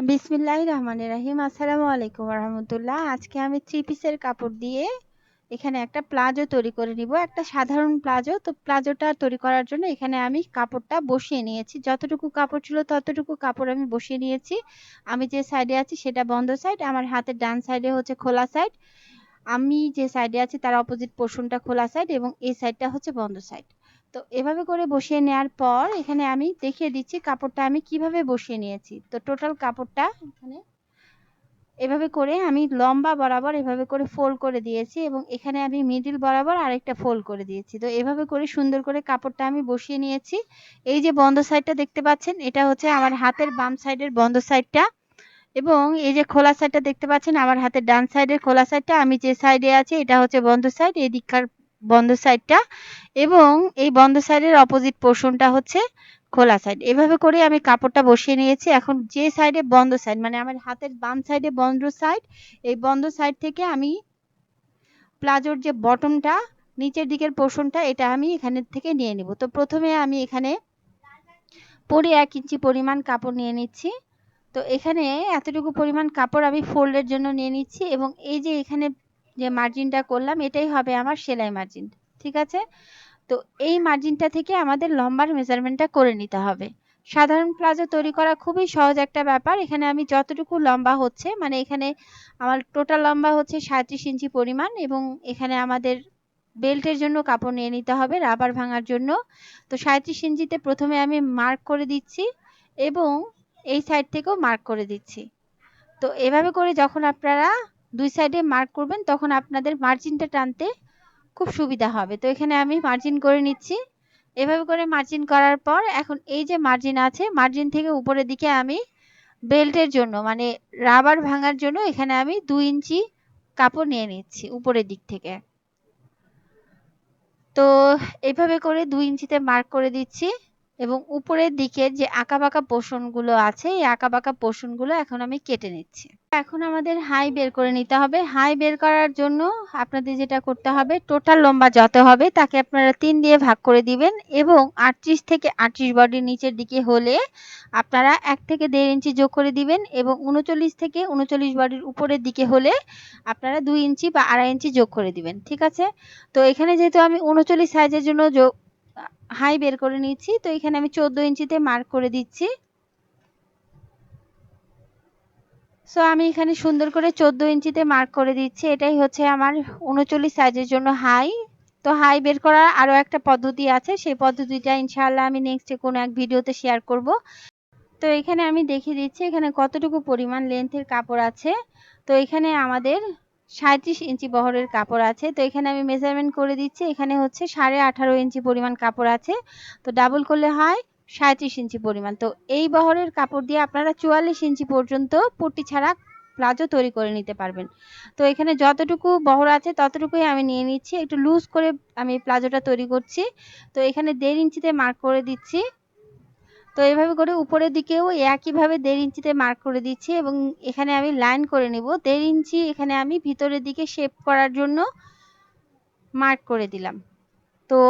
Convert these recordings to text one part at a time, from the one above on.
বিসমিল্লাহির রহমানির রহিম আসসালামু আলাইকুম রহমতুল্লাহ আজকে আমি থ্রি পিসের কাপড় দিয়ে এখানে একটা প্লাজো তৈরি করে নিব। একটা সাধারণ প্লাজো। তো প্লাজোটা তৈরি করার জন্য এখানে আমি কাপড়টা বসিয়ে নিয়েছি। যতটুকু কাপড় ছিল ততটুকু কাপড় আমি বসিয়ে নিয়েছি। আমি যে সাইডে আছি সেটা বন্ধ সাইড আমার হাতের ডান সাইডে হচ্ছে খোলা সাইড আমি যে সাইডে আছি তার অপোজিট পোর্শনটা খোলা সাইড এবং এই সাইডটা হচ্ছে বন্ধ সাইড তো এভাবে করে বসিয়ে নেওয়ার পর এখানে আমি দেখিয়ে দিচ্ছি কাপড়টা আমি কীভাবে বসিয়ে নিয়েছি। তো টোটাল কাপড়টা এখানে এভাবে করে আমি লম্বা বরাবর এভাবে করে ফোল্ড করে দিয়েছি এবং এখানে আমি মিডিল বরাবর আরেকটা ফোল্ড করে দিয়েছি। তো এভাবে করে সুন্দর করে কাপড়টা আমি বসিয়ে নিয়েছি। এই যে বন্ধ সাইডটা দেখতে পাচ্ছেন, এটা হচ্ছে আমার হাতের বাম সাইডের বন্ধ সাইডটা এবং এই যে খোলা সাইডটা দেখতে পাচ্ছেন, আমার হাতের ডান সাইডের খোলা সাইডটা আমি যে সাইডে আছি, এটা হচ্ছে বন্ধ সাইড এই দিককার বন্ধ সাইডটা এবং এই বন্ধ সাইডের অপোজিট পোর্শনটা হচ্ছে খোলা সাইড এভাবে করে আমি কাপড়টা বসিয়ে নিয়েছি। এখন যে সাইডে বন্ধ সাইড মানে আমার হাতের বাম সাইডে বন্ধ সাইড এই বন্ধ সাইড থেকে আমি প্লাজোর যে বটমটা নিচের দিকের পোর্শনটা এটা আমি এখানে থেকে নিয়ে নিব। তো প্রথমে আমি এখানে পরে এক ইঞ্চি পরিমাণ কাপড় নিয়ে নিচ্ছি। তো এখানে এতটুকু পরিমাণ কাপড় আমি ফোল্ডের জন্য নিয়ে নিচ্ছি এবং এই যে এখানে যে মার্জিনটা করলাম, এটাই হবে আমার সেলাই মার্জিন ঠিক আছে? তো এই মার্জিনটা থেকে আমাদের লম্বার মেজারমেন্টটা করে নিতে হবে। সাধারণ প্লাজো তৈরি করা খুবই সহজ একটা ব্যাপার। এখানে আমি যতটুকু লম্বা হচ্ছে মানে এখানে আমার টোটাল লম্বা হচ্ছে সাঁত্রিশ ইঞ্চি পরিমাণ এবং এখানে আমাদের বেল্টের জন্য কাপড় নিয়ে নিতে হবে, রাবার ভাঙার জন্য। তো সাঁত্রিশ ইঞ্চিতে প্রথমে আমি মার্ক করে দিচ্ছি এবং এই সাইড থেকেও মার্ক করে দিচ্ছি। তো এভাবে করে যখন আপনারা দুই সাইডে মার্ক করবেন, তখন আপনাদের মার্জিনটা টানতে খুব সুবিধা হবে। তো এখানে আমি মার্জিন করে নিচ্ছি। এভাবে করে মার্জিন করার পর এখন এই যে মার্জিন আছে মার্জিন থেকে উপরের দিকে আমি বেল্টের জন্য মানে রাবার ভাঙার জন্য এখানে আমি দুই ইঞ্চি কাপড় নিয়ে নিচ্ছি উপরের দিক থেকে। তো এভাবে করে দুই ইঞ্চিতে মার্ক করে দিচ্ছি। এবং উপরের দিকে যে আঁকাবাঁকা পোর্শনগুলো আছে, এই আঁকাবাঁকা পোর্শনগুলো এখন আমি কেটে নিচ্ছি। এখন আমাদের হাই বের করে নিতে হবে। হাই বের করার জন্য আপনাদের যেটা করতে হবে টোটাল লম্বা যত হবে তাকে আপনারা তিন দিয়ে ভাগ করে দিবেন এবং আটত্রিশ থেকে আটত্রিশ বডির নিচের দিকে হলে আপনারা এক থেকে দেড় ইঞ্চি যোগ করে দিবেন এবং উনচল্লিশ থেকে উনচল্লিশ বডির উপরের দিকে হলে আপনারা দুই ইঞ্চি বা আড়াই ইঞ্চি যোগ করে দিবেন, ঠিক আছে? তো এখানে যেহেতু আমি উনচল্লিশ সাইজের জন্য যোগ হাই বের করে নিচ্ছি। তো এখানে আমি চোদ্দ ইঞ্চিতে মার্ক করে দিচ্ছি। সো আমি এখানে সুন্দর করে চোদ্দ ইঞ্চিতে মার্ক করে দিচ্ছি। এটাই হচ্ছে আমার উনচল্লিশ সাইজের জন্য হাই তো হাই বের করার আরও একটা পদ্ধতি আছে। সেই পদ্ধতিটা ইনশাআল্লাহ আমি নেক্সটে কোনো এক ভিডিওতে শেয়ার করব। তো এখানে আমি দেখিয়ে দিচ্ছি এখানে কতটুকু পরিমাণ লেন্থের কাপড় আছে। তো এখানে আমাদের সাঁত্রিশ ইঞ্চি বহরের কাপড় আছে। তো এখানে আমি মেজারমেন্ট করে দিচ্ছি, এখানে হচ্ছে সাড়ে আঠারো ইঞ্চি পরিমাণ কাপড় আছে। তো ডাবল করলে হয় সাঁত্রিশ ইঞ্চি পরিমাণ। তো এই বহরের কাপড় দিয়ে আপনারা চুয়াল্লিশ ইঞ্চি পর্যন্ত পট্টি ছাড়া প্লাজো তৈরি করে নিতে পারবেন। তো এখানে যতটুকু বহর আছে ততটুকুই আমি নিয়ে নিচ্ছি। একটু লুজ করে আমি প্লাজোটা তৈরি করছি। তো এখানে দেড় ইঞ্চিতে মার্ক করে দিচ্ছি। তো এইভাবে করে উপরের দিকেও একইভাবে দেড় ইঞ্চিতে মার্ক করে দিচ্ছি এবং এখানে আমি লাইন করে নেব। দেড় ইঞ্চি এখানে আমি ভিতরের দিকে শেপ করার জন্য মার্ক করে দিলাম। তো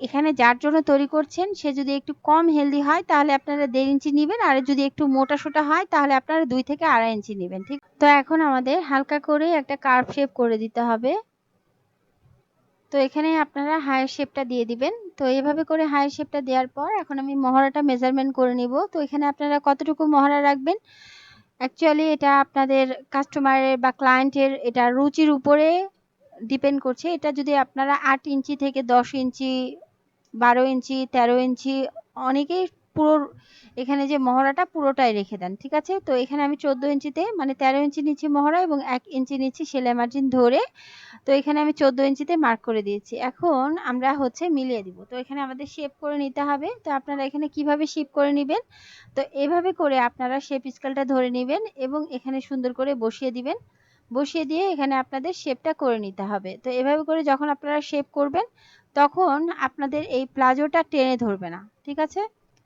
এখানে যার জন্য তৈরি করছেন, সে যদি একটু কম হেলদি হয়, তাহলে আপনারা দেড় ইঞ্চি নেবেন আর যদি একটু মোটা সোটা হয়, তাহলে আপনারা দুই থেকে আড়াই ইঞ্চি নেবেন, ঠিক? তো এখন আমাদের হালকা করে একটা কার্ভ শেপ করে দিতে হবে। তো এখানে আপনারা হায়ার শেপটা দিয়ে দিবেন। তো এইভাবে করে হাই শেপটা দেওয়ার পর এখন আমি মহড়াটা মেজারমেন্ট করে নিব। তো এখানে আপনারা কতটুকু মহড়া রাখবেন? অ্যাকচুয়ালি এটা আপনাদের কাস্টমারের বা ক্লায়েন্টের এটা রুচির উপরে ডিপেন্ড করছে। এটা যদি আপনারা আট ইঞ্চি থেকে দশ ইঞ্চি, বারো ইঞ্চি, তেরো ইঞ্চি অনেকেই পুরো এখানে যে মহড়াটা পুরোটাই রেখে দেন, ঠিক আছে? তো এখানে আমি চোদ্দ ইঞ্চিতে মানে তেরো ইঞ্চি নিচ্ছি মহড়া এবং এক ইঞ্চি নিচ্ছি সেলাই মার্জিন ধরে, তো এখানে আমি চোদ্দ ইঞ্চিতে মার্ক করে দিয়েছি। এখন আমরা হচ্ছে মিলিয়ে দিব। তো এখানে আমাদের শেপ করে নিতে হবে। তো আপনারা এখানে কীভাবে শেপ করে নেবেন? তো এভাবে করে আপনারা শেপ স্কেলটা ধরে নেবেন এবং এখানে সুন্দর করে বসিয়ে দিবেন। বসিয়ে দিয়ে এখানে আপনাদের শেপটা করে নিতে হবে। তো এভাবে করে যখন আপনারা শেপ করবেন, তখন আপনাদের এই প্লাজোটা টেনে ধরবে না, ঠিক আছে?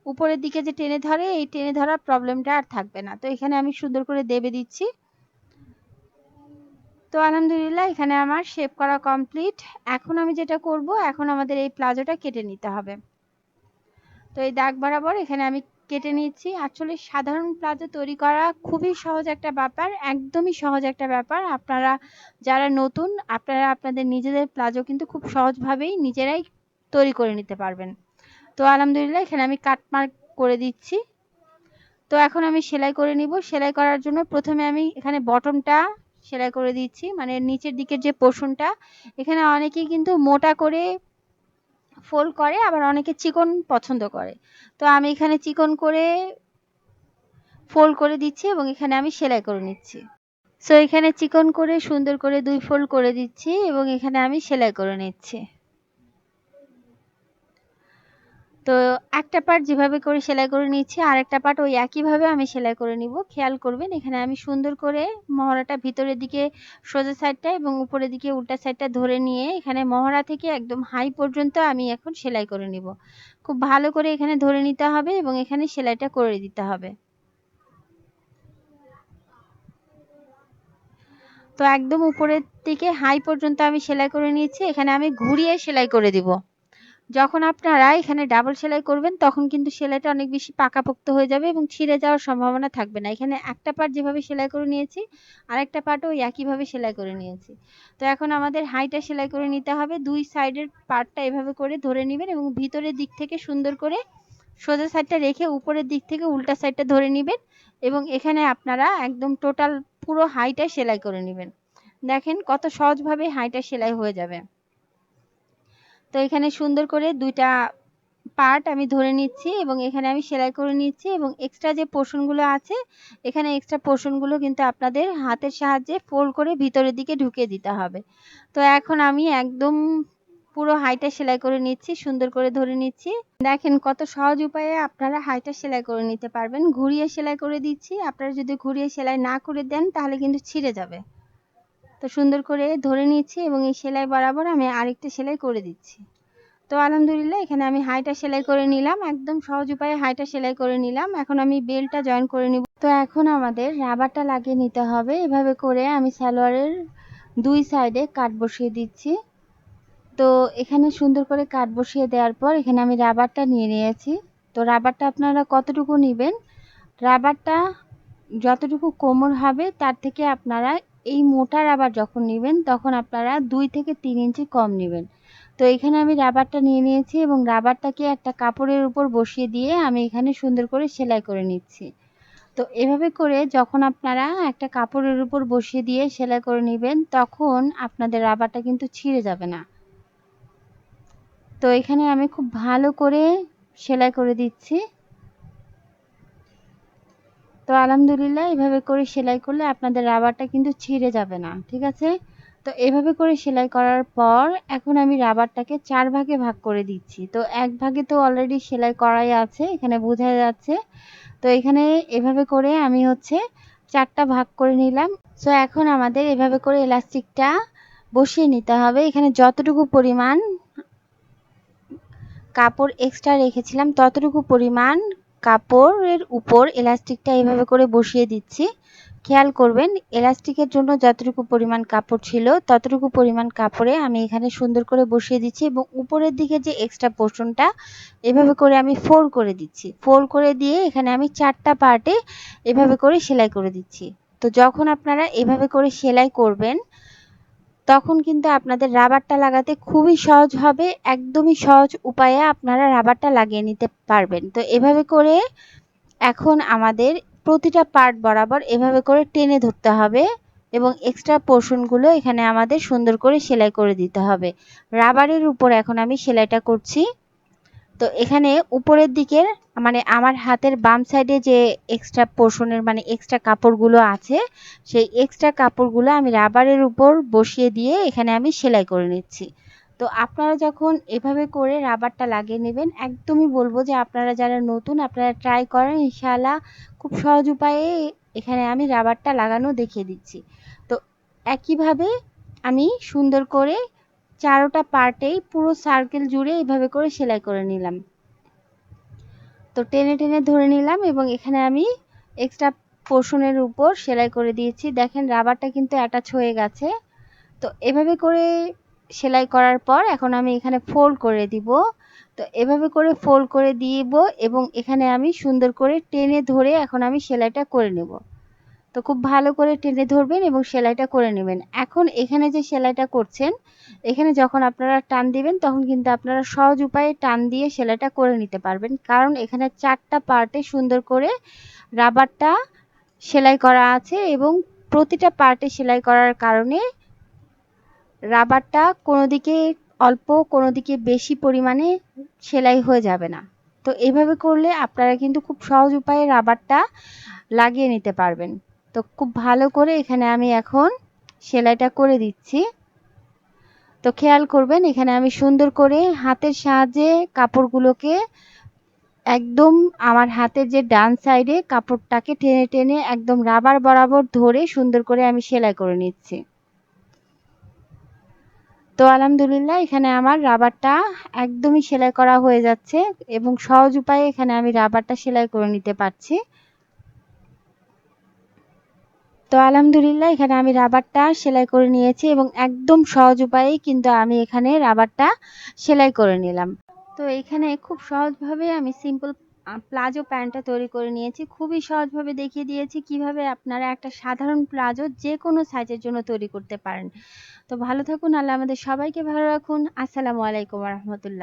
উপরের দিকে যে টেনে ধরে, এই টেনে ধরার প্রবলেমটা আর থাকবে না। তো এখানে আমি সুন্দর করে দেবে দিচ্ছি। তো আলহামদুলিল্লাহ, এখানে আমার শেপ করা কমপ্লিট এখন আমি যেটা করব, এখন আমাদের এই প্লাজোটা কেটে নিতে হবে। তো এই দাগ বরাবর এখানে আমি কেটে নিচ্ছি। আসলে সাধারণ প্লাজো তৈরি করা খুবই সহজ একটা ব্যাপার, একদমই সহজ একটা ব্যাপার। আপনারা যারা নতুন, আপনারা আপনাদের নিজেদের প্লাজো কিন্তু খুব সহজভাবেই নিজেরাই তৈরি করে নিতে পারবেন। তো আলহামদুলিল্লাহ, এখানে আমি কাট মার্ক করে দিচ্ছি। তো এখন আমি সেলাই করে নিব। সেলাই করার জন্য প্রথমে আমি এখানে বটমটা সেলাই করে দিচ্ছি। মানে নিচের দিকের যে পোর্শনটা এখানে অনেকেই কিন্তু মোটা করে ফোল্ড করে, আবার অনেকে চিকন পছন্দ করে। তো আমি এখানে চিকন করে ফোল্ড করে দিচ্ছি এবং এখানে আমি সেলাই করে নিচ্ছি। সো এখানে চিকন করে সুন্দর করে দুই ফোল্ড করে দিচ্ছি এবং এখানে আমি সেলাই করে নিচ্ছি। তো একটা পার্ট যেভাবে করে সেলাই করে নিচ্ছি আর একটা পার্ট ওই একইভাবে আমি সেলাই করে নিব। খেয়াল করবেন, এখানে আমি সুন্দর করে মহড়াটা ভিতরের দিকে সোজা সাইডটা এবং উপরের দিকে উল্টা সাইডটা ধরে নিয়ে এখানে মহড়া থেকে একদম হাই পর্যন্ত আমি এখন সেলাই করে নিব। খুব ভালো করে এখানে ধরে নিতে হবে এবং এখানে সেলাইটা করে দিতে হবে। তো একদম উপরের দিকে হাই পর্যন্ত আমি সেলাই করে নিয়েছি, এখানে আমি ঘুরিয়ে সেলাই করে দিব। যখন আপনারা এখানে ডাবল সেলাই করবেন, তখন কিন্তু সেলাইটা অনেক বেশি পাকাপোক্ত হয়ে যাবে এবং ছিঁড়ে যাওয়ার সম্ভাবনা থাকবে না। এখানে একটা পার্ট যেভাবে সেলাই করে নিয়েছি, আরেকটা পার্টও একইভাবে সেলাই করে নিয়েছি। তো এখন আমাদের হাইটা সেলাই করে নিতে হবে। দুই সাইডের পার্টটা এভাবে করে ধরে নেবেন এবং ভিতরের দিক থেকে সুন্দর করে সোজা সাইডটা রেখে উপরের দিক থেকে উল্টা সাইডটা ধরে নেবেন এবং এখানে আপনারা একদম টোটাল পুরো হাইটা সেলাই করে নেবেন। দেখেন কত সহজভাবে হাইটা সেলাই হয়ে যাবে। তো এখানে সুন্দর করে দুইটা পার্ট আমি ধরে নিচ্ছি এবং এখানে আমি সেলাই করে নিচ্ছি এবং এক্সট্রা যে পোর্শনগুলো আছে, এখানে এক্সট্রা পোর্শনগুলো কিন্তু আপনাদের হাতের সাহায্যে ফোল্ড করে ভিতরের দিকে ঢুকিয়ে দিতে হবে। তো এখন আমি একদম পুরো হাইটা সেলাই করে নিচ্ছি, সুন্দর করে ধরে নিচ্ছি। দেখেন কত সহজ উপায়ে আপনারা হাইটা সেলাই করে নিতে পারবেন। ঘুরিয়ে সেলাই করে দিচ্ছি, আপনারা যদি ঘুরিয়ে সেলাই না করে দেন তাহলে কিন্তু ছিঁড়ে যাবে। তো সুন্দর করে ধরে নিচ্ছি এবং এই সেলাই বরাবর আমি আরেকটা সেলাই করে দিচ্ছি। তো আলহামদুলিল্লাহ এখানে আমি হাইটা সেলাই করে নিলাম, একদম সহজ উপায়ে হাইটা সেলাই করে নিলাম। এখন আমি বেলটা জয়েন করে নিব। তো এখন আমাদের রাবারটা লাগিয়ে নিতে হবে। এভাবে করে আমি সালোয়ারের দুই সাইডে কাট বসিয়ে দিচ্ছি। তো এখানে সুন্দর করে কাট বসিয়ে দেওয়ার পর এখানে আমি রাবারটা নিয়ে নিয়েছি। তো রাবারটা আপনারা কতটুকু নেবেন? রাবারটা যতটুকু কোমর হবে তার থেকে আপনারা এই মোটা রাবার যখন নেবেন, তখন আপনারা দুই থেকে তিন ইঞ্চি কম নেবেন। তো এখানে আমি রাবারটা নিয়ে নিয়েছি এবং রাবারটাকে একটা কাপড়ের উপর বসিয়ে দিয়ে আমি এখানে সুন্দর করে সেলাই করে নিচ্ছি। তো এভাবে করে যখন আপনারা একটা কাপড়ের উপর বসিয়ে দিয়ে সেলাই করে নেবেন, তখন আপনাদের রাবারটা কিন্তু ছিঁড়ে যাবে না। তো এখানে আমি খুব ভালো করে সেলাই করে দিচ্ছি। তো আলহামদুলিল্লাহ, এভাবে করে সেলাই করলে আপনাদের রাবারটা কিন্তু ছিঁড়ে যাবে না, ঠিক আছে? তো এভাবে করে সেলাই করার পর এখন আমি রাবারটাকে চার ভাগে ভাগ করে দিচ্ছি। তো এক ভাগে তো অলরেডি সেলাই করাই আছে, এখানে বোঝা যাচ্ছে। তো এখানে এভাবে করে আমি হচ্ছে চারটা ভাগ করে নিলাম। সো এখন আমাদের এভাবে করে এলাস্টিকটা বসিয়ে নিতে হবে। এখানে যতটুকু পরিমাণ কাপড় এক্সট্রা রেখেছিলাম, ততটুকু পরিমাণ কাপড়ের উপর এলাস্টিকটা এভাবে করে বসিয়ে দিচ্ছি। খেয়াল করবেন এলাস্টিকের জন্য যতটুকু পরিমাণ কাপড় ছিল, ততটুকু পরিমাণ কাপড়ে আমি এখানে সুন্দর করে বসিয়ে দিচ্ছি এবং উপরের দিকে যে এক্সট্রা পোর্শনটা এভাবে করে আমি ফোল্ড করে দিচ্ছি। ফোল্ড করে দিয়ে এখানে আমি চারটা পার্টে এভাবে করে সেলাই করে দিচ্ছি। তো যখন আপনারা এভাবে করে সেলাই করবেন তখন কিন্তু আপনাদের রাবারটা লাগাতে খুবই সহজ হবে, একদমই সহজ উপায়ে আপনারা রাবারটা লাগিয়ে নিতে পারবেন। তো এভাবে করে এখন আমাদের প্রতিটা পার্ট বরাবর এভাবে করে টেনে ধরতে হবে এবং এক্সট্রা পোর্শনগুলো এখানে আমাদের সুন্দর করে সেলাই করে দিতে হবে। রাবারের উপর এখন আমি সেলাইটা করছি। তো এখানে উপরের দিকের মানে আমার হাতের বাম সাইডে যে এক্সট্রা পোর্শনের মানে এক্সট্রা কাপড়গুলো আছে, সেই এক্সট্রা কাপড়গুলো আমি রাবারের উপর বসিয়ে দিয়ে এখানে আমি সেলাই করে নিচ্ছি। তো আপনারা যখন এভাবে করে রাবারটা লাগিয়ে নেবেন, একদমই বলব যে আপনারা যারা নতুন, আপনারা ট্রাই করেন, ইনশাআল্লাহ খুব সহজ উপায়ে এখানে আমি রাবারটা লাগানো দেখিয়ে দিচ্ছি। তো একইভাবে আমি সুন্দর করে চারোটা পার্টেই পুরো সার্কেল জুড়ে এভাবে করে সেলাই করে নিলাম। তো টেনে টেনে ধরে নিলাম এবং এখানে আমি এক্সট্রা পোর্শনের উপর সেলাই করে দিয়েছি। দেখেন রাবারটা কিন্তু অ্যাটাচ হয়ে গেছে। তো এভাবে করে সেলাই করার পর এখন আমি এখানে ফোল্ড করে দিব। তো এভাবে করে ফোল্ড করে দিব এবং এখানে আমি সুন্দর করে টেনে ধরে এখন আমি সেলাইটা করে নেব। তো খুব ভালো করে টেনে ধরবেন এবং সেলাইটা করে নেবেন। এখন এখানে যে সেলাইটা করছেন, এখানে যখন আপনারা টান দিবেন, তখন কিন্তু আপনারা সহজ উপায়ে টান দিয়ে সেলাইটা করে নিতে পারবেন। কারণ এখানে চারটা পার্টে সুন্দর করে রাবারটা সেলাই করা আছে এবং প্রতিটা পার্টে সেলাই করার কারণে রাবারটা কোনো দিকে অল্প কোনো দিকে বেশি পরিমাণে সেলাই হয়ে যাবে না। তো এভাবে করলে আপনারা কিন্তু খুব সহজ উপায়ে রাবারটা লাগিয়ে নিতে পারবেন। তো খুব ভালো করে এখানে আমি এখন সেলাইটা করে দিচ্ছি। তো খেয়াল করবেন, এখানে আমি সুন্দর করে হাতের সাহায্যে কাপড়গুলোকে একদম আমার হাতের যে ডান সাইডে কাপড়টাকে টেনে টেনে একদম রাবার বরাবর ধরে সুন্দর করে আমি সেলাই করে নিচ্ছি। তো আলহামদুলিল্লাহ, এখানে আমার রাবারটা একদমই সেলাই করা হয়ে যাচ্ছে এবং সহজ উপায়ে এখানে আমি রাবারটা সেলাই করে নিতে পারছি। তো আলহামদুলিল্লাহ, এখানে আমি রাবারটা সেলাই করে নিয়েছি এবং একদম সহজ উপায়েই কিন্তু আমি এখানে রাবারটা সেলাই করে নিলাম। তো এখানে খুব সহজভাবে আমি সিম্পল প্লাজো প্যান্টটা তৈরি করে নিয়েছি। খুবই সহজভাবে দেখিয়ে দিয়েছি কীভাবে আপনারা একটা সাধারণ প্লাজো যে কোনো সাইজের জন্য তৈরি করতে পারেন। তো ভালো থাকুন, আল্লাহ আমাদের সবাইকে ভালো রাখুন। আসসালামু আলাইকুম রহমতুল্লাহ।